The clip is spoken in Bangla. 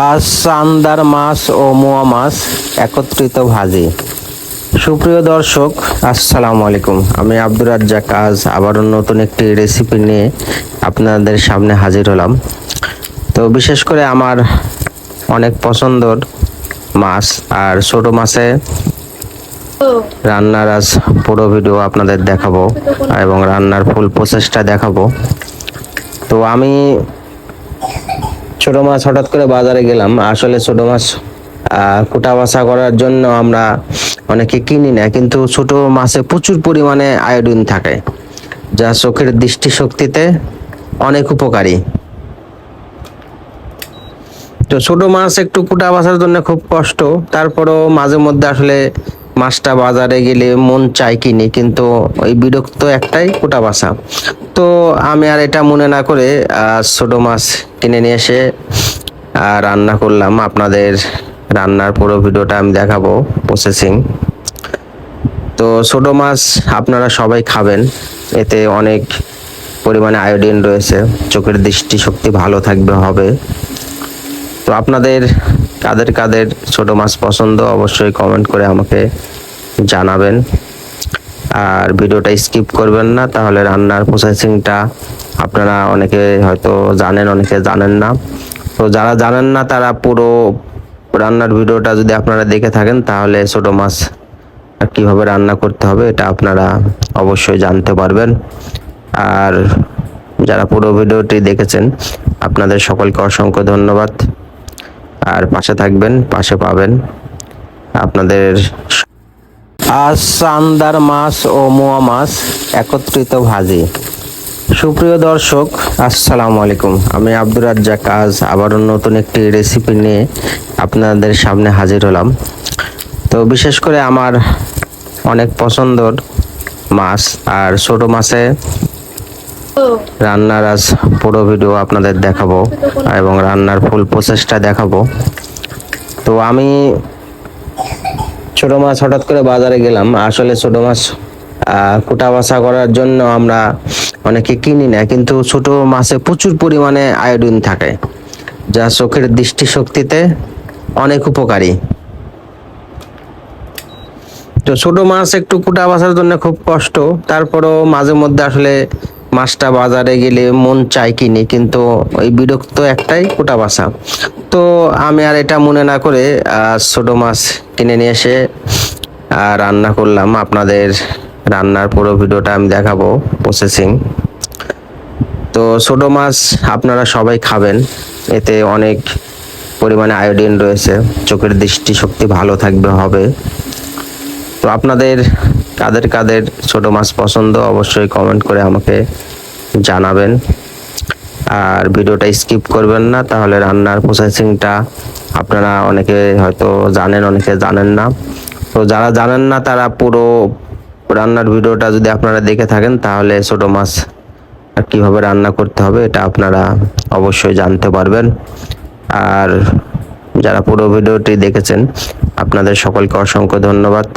আজ চান্দার মাছ ও মোয়া মাছ একত্রিত ভাজি। সুপ্রিয় দর্শক, আসসালামু আলাইকুম। আমি আব্দুর রাজ্জাক। আজ আবারও নতুন একটি রেসিপি নিয়ে আপনাদের সামনে হাজির হলাম। তো বিশেষ করে আমার অনেক পছন্দর মাছ আর ছোট মাছে রান্নার আজ পুরো ভিডিও আপনাদের দেখাবো এবং রান্নার ফুল প্রসেসটা দেখাবো। তো আমি ছোট মাছ হঠাৎ করে বাজারে গেলাম। আসলে ছোট মাছ কুটা বাছা করার জন্য আমরা অনেকে কিনি না, কিন্তু ছোট মাছে প্রচুর পরিমাণে আয়োডিন থাকে, যা চোখের দৃষ্টিশক্তিতে অনেক উপকারী। তো ছোট মাছ একটু কুটা বাছার জন্য খুব কষ্ট, তারপরও মাঝে মধ্যে আসলে মাছটা বাজারে গেলে মন চাই কিনি, কিন্তু ওই বিরক্ত একটাই কুটা বাসা তো আমি আর এটা মনে না করে ছোট মাছ কিনে নিয়ে এসে রান্না করলাম। আপনাদের রান্নার পুরো ভিডিওটা আমি দেখাবো প্রসেসিং তো ছোট মাছ আপনারা সবাই খাবেন। এতে অনেক পরিমাণে আয়োডিন রয়েছে। চোখের দৃষ্টিশক্তি ভালো থাকবে, হবে। তো আপনাদের কাদের কাদের ছোট মাছ পছন্দ অবশ্যই কমেন্ট করে আমাকে জানাবেন। আর ভিডিওটা স্কিপ করবেন না, তাহলে রান্নার প্রসেসিংটা আপনারা অনেকে হয়তো জানেন, অনেকে জানেন না। তো যারা জানেন না, তারা পুরো রান্নার ভিডিওটা যদি আপনারা দেখে থাকেন, তাহলে ছোট মাছ কীভাবে রান্না করতে হবে, এটা আপনারা অবশ্যই জানতে পারবেন। আর যারা পুরো ভিডিওটি দেখেছেন, আপনাদের সকলকে অসংখ্য ধন্যবাদ। আর পাশে থাকবেন, পাশে পাবেন আপনাদের আজ চান্দার মাছ ও মোয়া মাছ একত্রিত ভাজি। সুপ্রিয় দর্শক, আসসালামু আলাইকুম। আমি আব্দুর রাজ্জাক। আজ আবারও নতুন একটি রেসিপি নিয়ে আপনাদের সামনে হাজির হলাম। তো বিশেষ করে আমার অনেক পছন্দর মাছ আর ছোট মাছে রান্নার আজ পুরো ভিডিও আপনাদের দেখাবো এবং রান্নার ফুল প্রসেসটা দেখাবো। তো আমি ছোট মাছ হঠাৎ করে বাজারে গেলাম। আসলে ছোট মাছ কুটা বাছা করার জন্য আমরা অনেকে কিনি না, কিন্তু ছোট মাছে প্রচুর পরিমাণে আয়োডিন থাকে, যা চোখের দৃষ্টিশক্তিতে অনেক উপকারী। তো ছোট মাছ একটু কুটা বাছার জন্য খুব কষ্ট, তারপরও মাঝে মধ্যে আসলে মাছটা বাজারে গেলে মন চাই কিনি, কিন্তু ওই বিরক্ত একটাই কোটা বাসা। তো আমি আর এটা মনে না করে ছোট মাছ কিনে নিয়ে এসে রান্না করলাম। আপনাদের রান্নার পুরো ভিডিওটা আমি দেখাবো প্রসেসিং তো ছোট মাছ আপনারা সবাই খাবেন। এতে অনেক পরিমাণে আয়োডিন রয়েছে। চোখের দৃষ্টিশক্তি ভালো থাকবে, হবে। তো আপনাদের কাদের কাদের ছোট মাছ পছন্দ অবশ্যই কমেন্ট করে আমাকে জানাবেন। আর ভিডিওটা স্কিপ করবেন না, তাহলে রান্নার প্রসেসিংটা আপনারা অনেকে হয়তো জানেন, অনেকে জানেন না। তো যারা জানেন না, তারা পুরো রান্নার ভিডিওটা যদি আপনারা দেখে থাকেন, তাহলে ছোট মাছ কীভাবে রান্না করতে হবে, এটা আপনারা অবশ্যই জানতে পারবেন। আর যারা পুরো ভিডিওটি দেখেছেন, আপনাদের সকলকে অসংখ্য ধন্যবাদ।